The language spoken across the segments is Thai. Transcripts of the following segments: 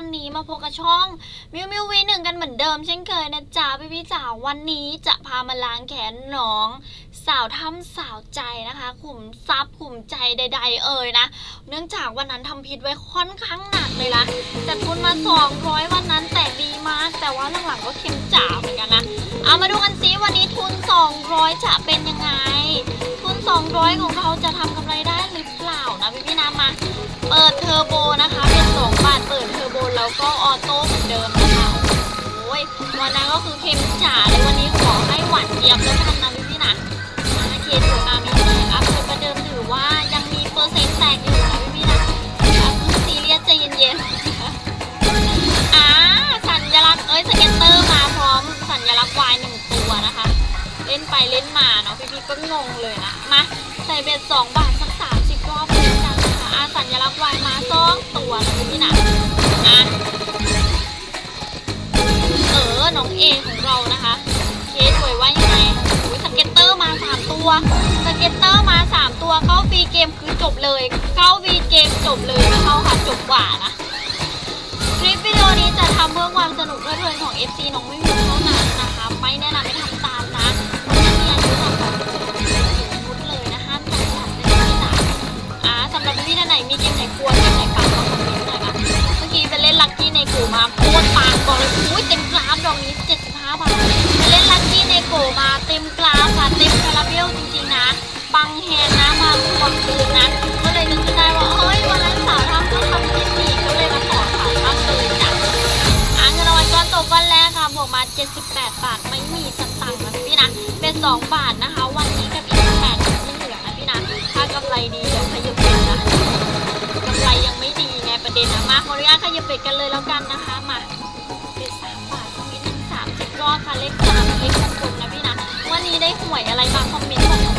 วันนี้มาพบกับช่องมิวมิววีหนึ่งกันเหมือนเดิมเช่นเคยนะจ๊ะพี่พี่จ๋าวันนี้จะพามาล้างแขนน้อง สาวทำสาวใจนะคะขุมทรัพย์ขุมใจใด ๆ เอ่ยนะ เนื่องจากวันนั้นทำพิษไว้ค่อนข้างหนักเลยนะแต่ทุนมา 200 วันนั้นแต่ดีมาก แต่ว่าหลังๆก็เค็มจ๋าเหมือนกันนะเอามาดูกันซิวันนี้ทุน 200 จะเป็นยังไงทุน 200 ของเราจะทำกำไรได้หรือเปล่านะพี่พี่นะมา เปิดเทอร์โบนะคะ แล้วก็ออโต้เหมือนเดิมนะคะโอ้ยวันนั้นก็คือเค็มจ๋าเลยวันนี้ขอให้หวานเจี๊ยบแล้วกันนะพี่พี่ๆนะอาเคถูกมามีแตกอัพเดทประเดิมถือว่ายังมีเปอร์เซ็นต์แตกอยู่นะพี่ๆนะอย่าเพิ่งซีเรียสใจเย็นๆอ่าสัญลักษณ์เอ้ยสเก็ตเตอร์มาพร้อมสัญลักษณ์วายหนึ่งตัวนะคะ เล่นไปเล่นมาเนาะพี่พี่ๆก็งงเลยนะมาใส่เบ็ดสองบาทสักสามสิบรอบเลยกันะคะอาสัญลักษณ์วายมาสองตัวนะพี่พี่ๆนะ อะเออ น้องเอของเรานะคะ เคสสวยว่ายังไงอุ้ยสเก็ตเตอร์มาสามตัว สเก็ตเตอร์มาสามตัว เข้าฟรีเกมคือจบเลย เข้าฟรีเกมจบเลยนะเข้าค่ะจบกว่านะ คลิปวิดีโอนี้จะทำเพื่อความสนุกเพลิดเพลินของ FC น้องไม่มี ปังแฮนนะมาควงคืนนะก็เลยนึกขึ้นได้ว่าเฮ้ยวันนั้นสาวทำก็ทำดีดีก็เลยมาขอสาวทำเลยจ้ะอะเงินรางวัลก้อนโตก้อนแรกค่ะบวกมา 78 บาทไม่มีสตังค์นะพี่นะ เป็น 2 บาทนะคะ วันนี้กับอีก8ที่เหลือนะพี่นะถ้ากำไรดีเดี๋ยวขยับเป็นนะกำไรยังไม่ดีไงประเด็นนะมาขออนุญาตขยับเป็ดกันเลยแล้วกันนะคะมาเป็นสามบาทนิดนึงสามสิบรอบค่ะเลขสามเลขมงคลนะพี่นะวันนี้ได้หวยอะไรบ้าคอมเมนต์บอก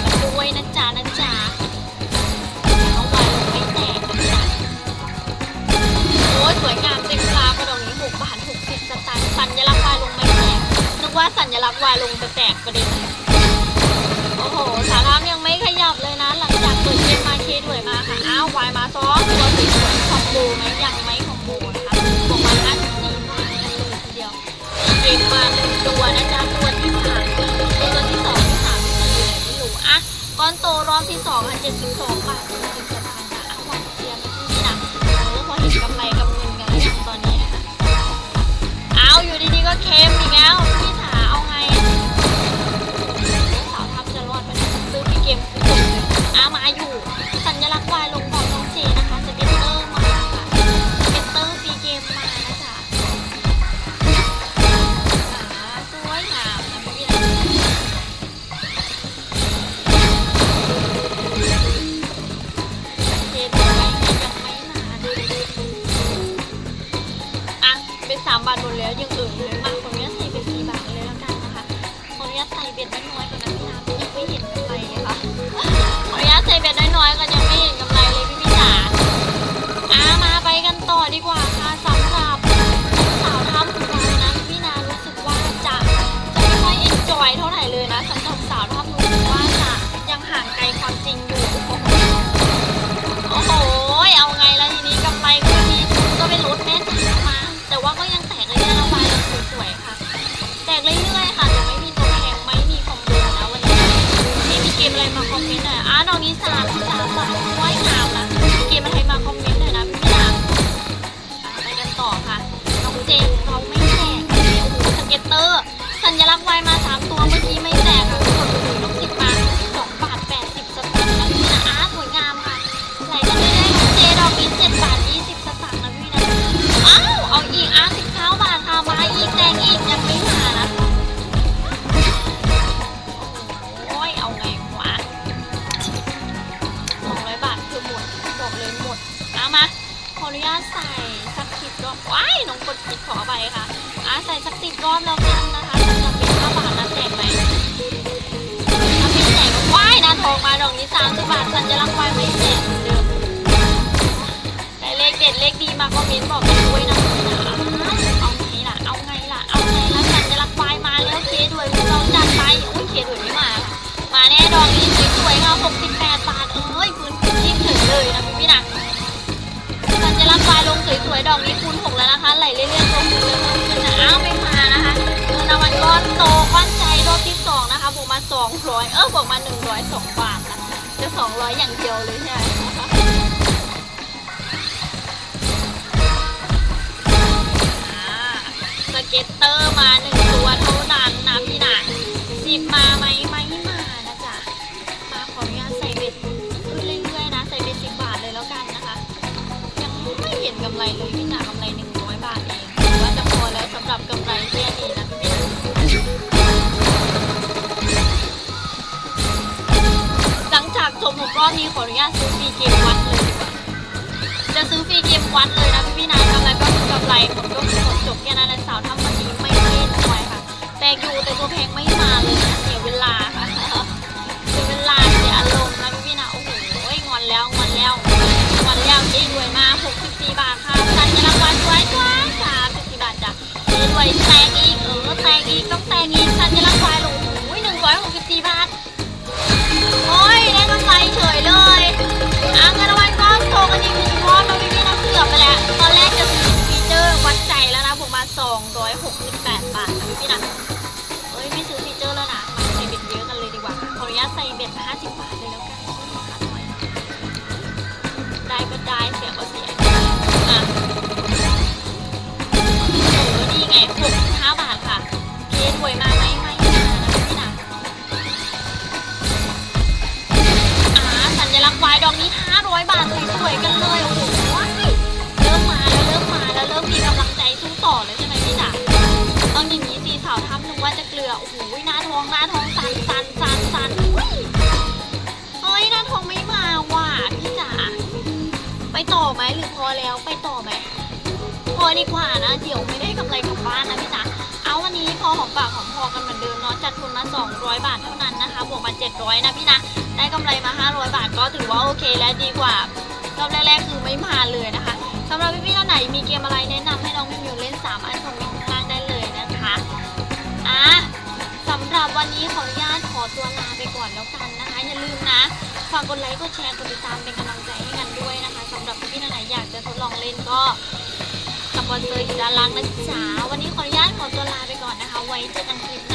ายลงจะแตกประเด็นโอ้โห สารามยังไม่ขยับเลยนะ หลังจากเปิดเกมมาเคด้วยมาค่ะ อ้าววายมาซ้อนตัวสวยคอมโบไหมยังไม่คอมโบนะคะบอกมาห้าสิบสี่บาทกันเลยทีเดียวเกมมาหนึ่งตัวนะจ๊ะตัวที่สามตัวที่สองที่สามที่สี่ไม่รู้อะก้อนโตรอบที่สองค่ะเจ็ดสิบสองบาท มาอยู่ อยอะายน้องกดผิดขอไปค่ะอะใส่สักสิบรอบแล้วกันนะคะสำหรับเป็นห้าบาทนะแตกไหมถ้าไม่แตกก็ว้ายนะทองมาดอกนี้สามสิบบาทสัญลักษณ์วายไม่แตกเหมือนเดิมแต่เลขเด็ดเลขดีมาคอมเมนต์บอกกันด้วยนะเอาไงล่ะเอาไงล่ะเอาไงล่ะสัญลักษณ์วายมาแล้วเคด้วยเราจัดไปโอ้ยเคด้วยไม่มา มาแน่ดอกนี้สวยๆค่ะ68บาทเอ้ยพื้นที่ถึงเลยนะพี่นะสัญลักษณ์วายลงสวยๆดอกนี้คูณ6แล้วนะคะไหลเลย องร้อยเออบอกมาหนึ่งร้อยสองบาทนะจะสองร้อยอย่างเดียวเลยใช่ไหมคะสเก็ตเตอร์มาหนึ่งตัวเท่านั้นนะพี่นะสิบมาไหมไมมานะจ๊ะมาขออนุญาตใส่เบ็ดขึ้เรื่อยๆนะใส่เบ็ดสิบบาทเลยแล้วกันนะคะ ยังไม่เห็นกำไรเลยพี่นากำไรหนึ่งร้อยบาทเองถือว่าจะพอแล้วสำหรับกำไรเส้น รอบนี้ขออนุญาตซื้อฟรีเกมวัดเลยดีกว่าจะซื้อฟรีเกมวัดเลยนะพี่พี่ๆนะกำไรก็คือกำไรผลก็คือผลจบแค่นั้นแหละสาวทำวันนี้ไม่เล่นหน่อยค่ะ แต่อยู่แต่ตัวแพงไม่มาเลยนะ นะพี่นะเอ้ยไม่ซื้อฟีเจอร์แล้วนะมาใส่เบ็ดเยอะกันเลยดีกว่าขออนุญาตใส่เบ็ด50บาทเลยแล้วกันได้ก็ได้เสียก็เสียอะโอ้นี่ไง65บาทค่ะเกรดรวยมาไหม ดีกว่านะเดี๋ยวไม่ได้กำไรกลับบ้านนะพี่จ๋าเอาวันนี้พอหอมปากหอมคอกันเหมือนเดิมเนาะจัดทุนมา 200 บาทเท่านั้นนะคะบวกมา700นะพี่นะได้กำไรมา 500 บาทก็ถือว่าโอเคและดีกว่ารอบแรกๆคือไม่มาเลยนะคะสำหรับพี่ๆท่านไหนมีเกมอะไรแนะนำให้น้องมิวเล่นสามารถคอมเมนต์ข้างล่างได้เลยนะคะอะสำหรับวันนี้ขออนุญาตขอตัวลาไปก่อนแล้วกันนะคะ อย่าลืมนะฝากกดไลค์กดแชร์กดติดตามเป็นกำลังใจให้กันด้วยนะคะสำหรับพี่ๆท่านไหนอยากจะทดลองเล่นก็ สปอนเซอร์อยู่ด้านล่างนะจ๊ะวันนี้ขออนุญาตขอตัวลาไปก่อนนะคะ ไว้เจอกันคลิป